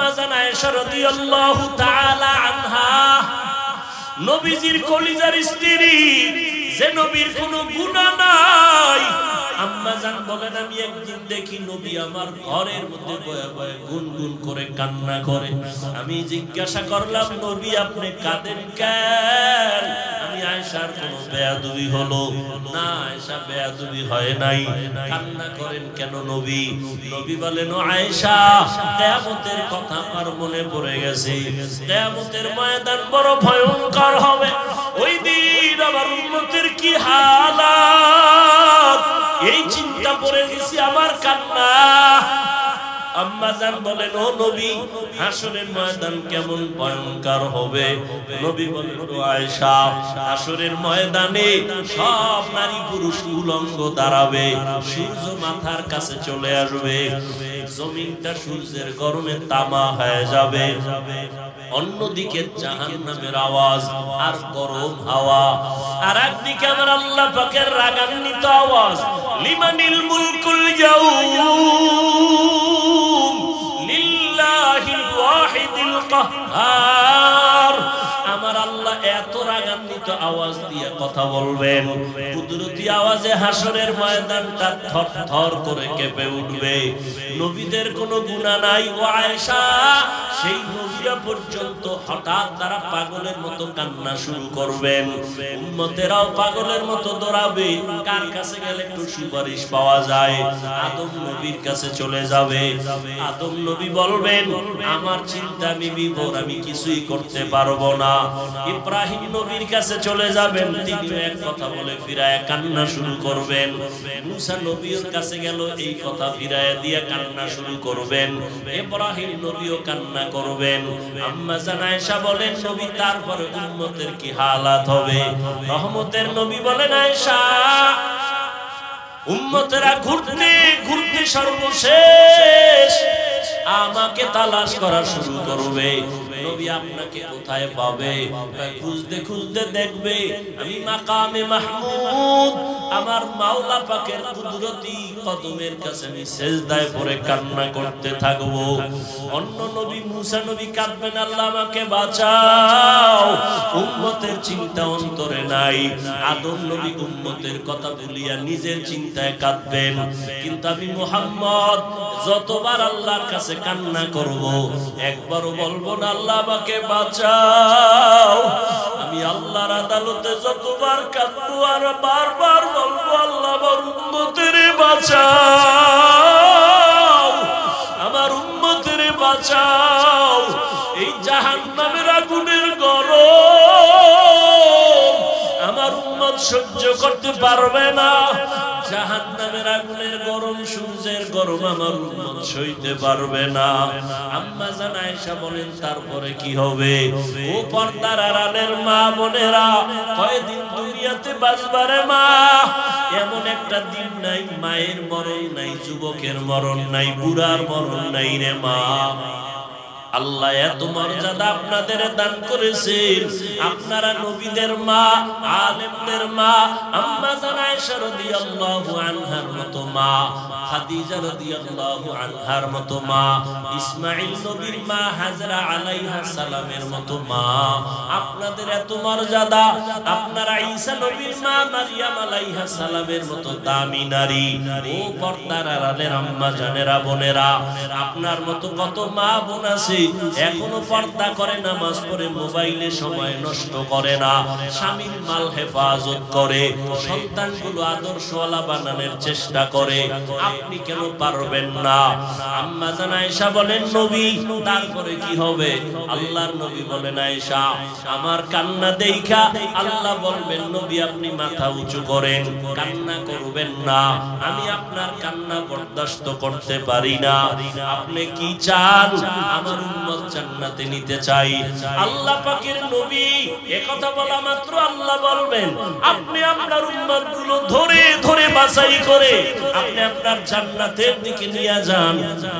আম্মা জানায় রাদিয়াল্লাহু তাআলা আনহা নবীজির কলিজার স্ত্রী যে নবীর কোনো গুনাহ নাই আম্মা বলেন, আমি একদিন দেখি নবী আমার ঘরের মধ্যে বয়ে বয়ে গুনগুন করে কান্না করে। আমি জিজ্ঞাসা করলাম, নবী, আপনি কাঁদেন কেন? আমি আয়েশার কোনো বেয়াদবি হলো না, আয়েশা বেয়াদবি হয় নাই। কান্না করেন কেন নবী? নবী বলেন, ও আয়েশা, কিয়ামতের কথা আমার মনে পড়ে গেছে। কিয়ামতের ময়দান বড় ভয়ঙ্কর হবে। ওই দিন আমার উম্মতের কি হালাত? আম্মা জান বলেন, ও নবী, হাসরের ময়দান কেমন ভয়ঙ্কর হবে? নবী বলেন, ও আয়েশা, হাসরের ময়দানে সব নারী পুরুষ উলঙ্গ দাঁড়াবে, সূর্য মাথার কাছে চলে আসবে, জমিনটা সূর্যের গরমে তামা হয়ে যাবে। অন্যদিকে জাহান্নামের আওয়াজ আর গরম হাওয়া। আর একদিকে আমার আল্লাহ পাকের রাগান্বিত আওয়াজ, লিমানিল মুলকুল ইয়াউম? আমার আল্লাহ এত রাগান্বিত আওয়াজ দিয়ে কথা বলবেন। কুদরতি আওয়াজে হাসরের ময়দানটা থর থর করে কেঁপে উঠবে। নবীদের কোনো গুনাহ নাই। ও আয়েশা, সেই নবীরা পর্যন্ত হঠাৎ তারা পাগলের মতো কান্না শুরু করবেন। উম্মতেরাও পাগলের মতো দৌড়াবে। কার কাছে গেলে একটু সুপারিশ পাওয়া যায়? আদম নবীর কাছে চলে যাবে। আদম নবী বলবেন, আমার চিন্তা আমি বিভোর আমি কিছুই করতে পারব না। ইব্রাহিম নবীর কাছে চলে যাবেন তিনিও এক কথা বলে ফিরায় কান্না শুরু করবেন। মুসা নবীর কাছে গেল, এই কথা ফিরায় দিয়ে কান্না শুরু করবেন। ইব্রাহিম নবীও কান্না করবেন। আম্মা জান আয়েশা বলেন, নবী, তারপরে উম্মতের কি হালাত হবে? রহমতের নবী বলেন, আয়েশা, উম্মতেরা ঘুরতে ঘুরতে সর্বশেষ তালাশ করা শুরু করবে। নবী আপনাকে কোথায় পাবে? খুঁজতে খুঁজতে দেখবে আমি মাকামে মাহমুদ আমার মাওলা পাকের কুদরতি কদমের কাছে আমি সেজদায় পড়ে কান্না করতে থাকব। অন্য নবী, মুসা নবী কাঁদবেন, আল্লাহ আমাকে বাঁচাও। উম্মতের চিন্তা অন্তরে নাই। আদম নবী উম্মতের কথা বলিয়া নিজের চিন্তায় কাঁদবেন। কিন্তু আমি মোহাম্মদ, যতবার আল্লাহর কাছে কান্না করব, একবারও বলব না, আল্লাহ আমাকে বাঁচাও। আমি আল্লাহর আদালতে যতবার কাঁদবো আর বারবার বাঁচাও। আমার উম্মতের বাঁচাও। এই জাহান্নামের আগুনের গরম। আমার উম্মত সহ্য করতে পারবে না। জাহান্নামের আগুনের গরম সূর্যের গরম আমার উম্মত সইতে পারবে না। আম্মা বলেন, তারপরে কি হবে? ও পর্দার আড়ালের মা বোনেরা কয়দিন দুনিয়াতে বাঁচবারে মা? এমন একটা দিন নাই, মায়ের মরণ নাই, যুবকের মরণ নাই, বুড়ার মরণ নাই রে মা। আল্লাহ এত মর্যাদা আপনাদের দান করেছেন আপনারা নবীদের মা, আলেমদের মা, আম্মা জান আয়েশা রাদিয়াল্লাহু আনহার মতো মা, খাদিজা রাদিয়াল্লাহু আনহার মতো মা, ইসমাঈল নবীর মা, হাজরা আলাইহা সালামের মতো মা। আপনাদের এত মর্যাদা আপনারা ঈসা নবীর মা, মারিয়াম আলাইহা সালামের মতো দামি নারী। ও পর্দার আড়ালের আম্মা জানেরা, বোনেরা, আপনার মতো কত মা বোন আছে। এখনও পর্দা করে, নামাজ পড়ে, মোবাইলে সময় নষ্ট করে না। স্বামীর মাল হেফাজত করে, সন্তানগুলো আদর্শওয়ালা বানানোর চেষ্টা করে। আপনি কেন পারবেন না? আম্মা জান আয়েশা বলেন, নবী, তারপরে কি হবে? আল্লাহর নবী বলেন, আয়েশা, আমার কান্না দেইখা আল্লাহ বলবেন, নবী, আপনি মাথা উঁচু করেন, কান্না করবেন না। আমি আপনার কান্না বরদাস্ত করতে পারি না। আপনি কি চান? আমার উম্মত জান্নাতে নিতে চাই। আল্লাহ পাকের নবী একথা বলা মাত্র আল্লাহ বলবেন, আপনি আপনার উম্মতগুলো ধরে ধরে বাছাই করে আপনি আপনার জান্নাতের দিকে নিয়ে যান।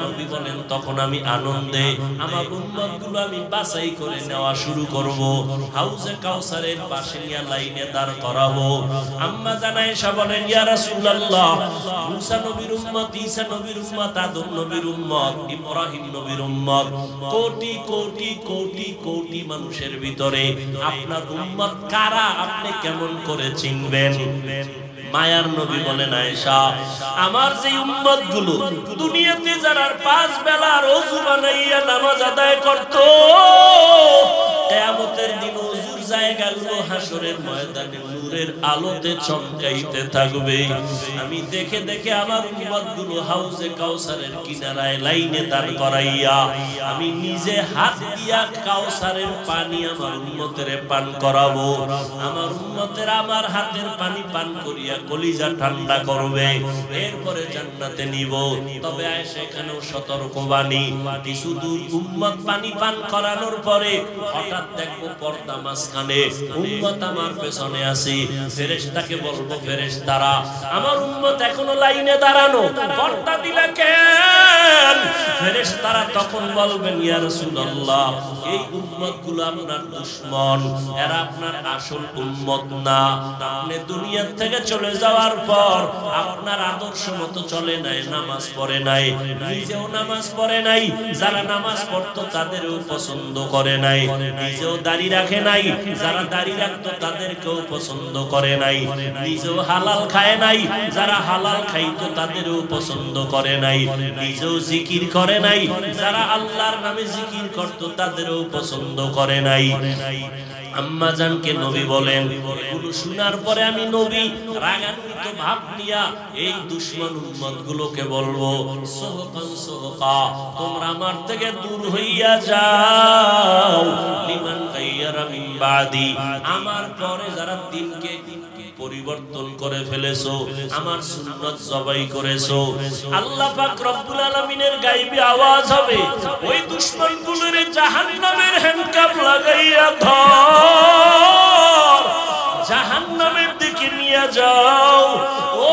নবী বলেন, তখন আমি আনন্দে আমার উম্মতগুলো আমি বাছাই করে নেওয়া শুরু করব। হাউজে কাউসারের পাশে নিয়ে লাইনে দাঁড় করাবো। আম্মা জানায়েশা বলেন, ইয়া রাসূলুল্লাহ, মুসা নবীর উম্মত, ঈসা নবীর উম্মত, আদম নবীর উম্মত, ইব্রাহিম নবীর উম্মত কোটি কোটি কোটি কোটি মানুষের ভিতরে আপনার উম্মত কারা? আপনি কেমন করে চিনবেন? মায়ার নবী বলেন আয়েশা, আমার যে উম্মতগুলো দুনিয়াতে যারা পাঁচ বেলা অজু বানাইয়া নামাজ আদায় করত, কেয়ামতের দিন অজুর জায়গাগুলো হাসরের ময়দানে নূরের আলোতে চমকাইতে থাকবে। আমি দেখে দেখে আমার উম্মতগুলো হাউজে কাউসারের কিনারায় লাইনে দাঁড় করাইয়া, আমি নিজে হাত দিয়া কাউসারের পানি আমার উম্মতের পান করাবো। আমার উম্মতের আমার হাতের পানি পান করিয়া কলিজা ঠান্ডা করবে। এরপরে জান্নাতে নিব। তবে সেখানেও সতর্ক বাণী, কিছু দূর উম্মত পানি পান করানোর পরে হঠাৎ দেখব পর্দা মাঝখানে উম্মত আমার পেছনে আসি ফেরেশতাকে বলব ফেরেশতারা আমার উম্মত এখনও লাইনে দাঁড়ানো। পর্দা দিলে কেন? ফেরেশতারা তখন বলবেন, ইয়া রাসূলুল্লাহ, এই উম্মতগুলো আপনার দুশমন। এরা আপনার আসল উম্মত না। আপনি দুনিয়া থেকে চলে যাওয়ার পর আপনার আদর্শ মতো চলে নাই, নামাজ পড়ে নাই, নিজেও নামাজ পড়ে নাই, যারা নামাজ পড়তো তাদেরও পছন্দ করে নাই, নিজেও দাড়ি রাখে নাই, যারা দাড়ি রাখতো তাদেরকেও পছন্দ করে নাই, নিজেও হালাল খায় নাই, যারা হালাল খাইতো তাদেরও পছন্দ করে নাই, নিজেও জিকির করে নাই, যারা আল্লাহর নামে জিকির করতো তাদেরও পছন্দ করে নাই। আম্মা জানকে নবী বলেন শোনার পরে আমি নবী রাগান্বিত ভাব নিয়া এই দুশ্মন উম্মত গুলোকে বলব তোমরা আমার থেকে দূর হইয়া যাও, লিমান গাইয়ারা মিন আমার পরে যারা দিনকে পরিবর্তন করে ফেলেছো, আমার সুন্নত জবাই করেছ। আল্লাহ পাক রব্বুল আলামিনের গাইবি আওয়াজ হবে, ওই দুশমনগুলোর জাহান্নামের হ্যান্ডকাপ লাগাইয়া ধর। জাহান্নামের দিকে নিয়ে যাও। ও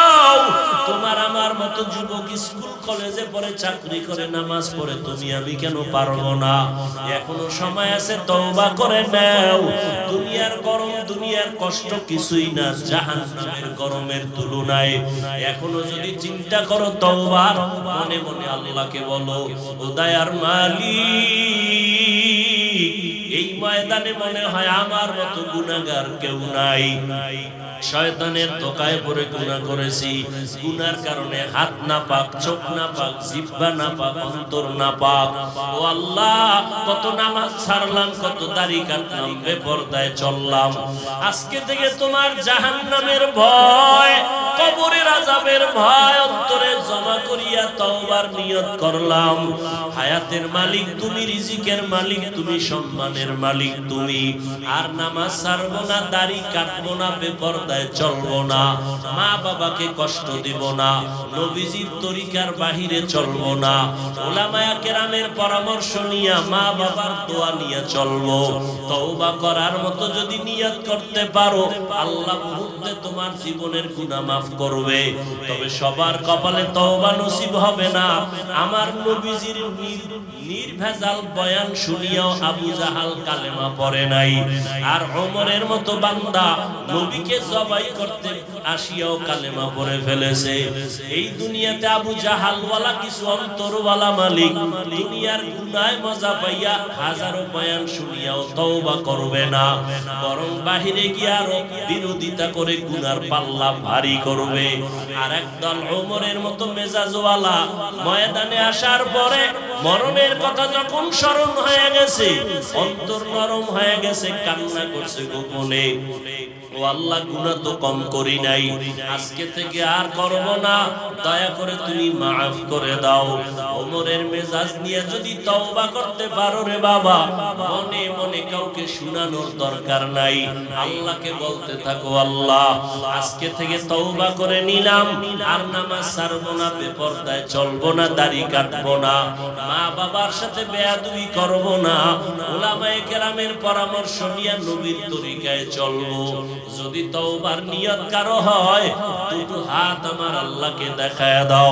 পড়ে চাকরি করে, নামাজ পড়ে তুমি আমি কেন পারব না? এখনও সময় আছে, তওবা করে নাও। দুনিয়ার গরম, দুনিয়ার কষ্ট কিছুই না, জাহান্নামের গরমের তুলনায়। এখনও যদি চিন্তা করো তওবার, মনে মনে আল্লাহকে বলো, ও দয়ার মালিক, এই ময়দানে মনে হয় আমার মতো গুনাহগার কেউ নাই। শয়তানের তোকায় পরে গুণা করেছি। গুনার কারণে হাত না পাক চোখ না পাক জিব্বা না পাক অন্তর না পাক ও আল্লাহ, কত নামাজ ছাড়লাম, কত দাড়ি কাটলাম, বেপরদায় চললাম। আজকে থেকে তোমার জাহান্নামের ভয়। কবরের আযাবের ভয় অন্তরে জমা করিয়া তওবার নিয়ত করলাম। হায়াতের মালিক তুমি, রিজিকের মালিক তুমি, সম্মানের মালিক তুমি। আর নামাজ না, দাড়ি না না। মা বাবাকে কষ্ট দিব না, নবীজির তরিকার বাহিরে চলবো না। ওলামায়া কেরামের পরামর্শ নিয়া মা বাবার দোয়া নিয়ে চলবো। তওবা করার মতো যদি নিয়ত করতে পারো, আল্লাহ মুহূর্তে তোমার জীবনের গুনাহ মাফ করবে। তবে সবার কপালে তওবা নসিব হবে না। আমার নবীজির নির্ভেজাল বয়ান শুনিয়াও আবু জাহাল কালেমা পড়ে নাই। আর ওমরের মতো বান্দা নবীকে জবাই করতে আসিয়াও কালেমা পড়ে ফেলেছে। এই দুনিয়াতে আবু জাহালওয়ালা কিছু অন্তরওয়ালা মালিক। দুনিয়ার গুনায় মজা পাইয়া হাজারো বয়ান শুনিয়াও তওবা করবে না। বরং বাহিরে গিয়ে আরও বিরোধিতা করে গুনার পাল্লা ভারী করবে। আর একদল ওমরের মতো মেজাজওয়ালা ময়দানে আসার পরে মরণের কথা যখন স্মরণ হয়ে গেছে, অন্তর নরম হয়ে গেছে, কান্না করছে গোপনে। ও আল্লাহ, গুনাহ তো কম করি নাই নাই। আজকে থেকে আর করব না। দয়া করে তুমি মাফ করে দাও। ওমরের মেজাজ নিয়ে যদি তওবা করতে পারো রে বাবা, মনে মনে কাউকে শুনানোর দরকার নাই। আল্লাহকে বলতে থাকো, আল্লাহ, আজকে থেকে তওবা করে নিলাম। আর নামাজ ছাড়বো না, বেপরদায় চলবো না, দাড়ি কাটবো না। মা বাবার সাথে বেয়াদুবি করব না। ওলামায়ে কেরামের পরামর্শ নিয়ে নবীর তরিকায় চলবো। যদি তওবার নিয়ত কারও হয় দুটো হাত আমার আল্লাহকে দেখায় দাও।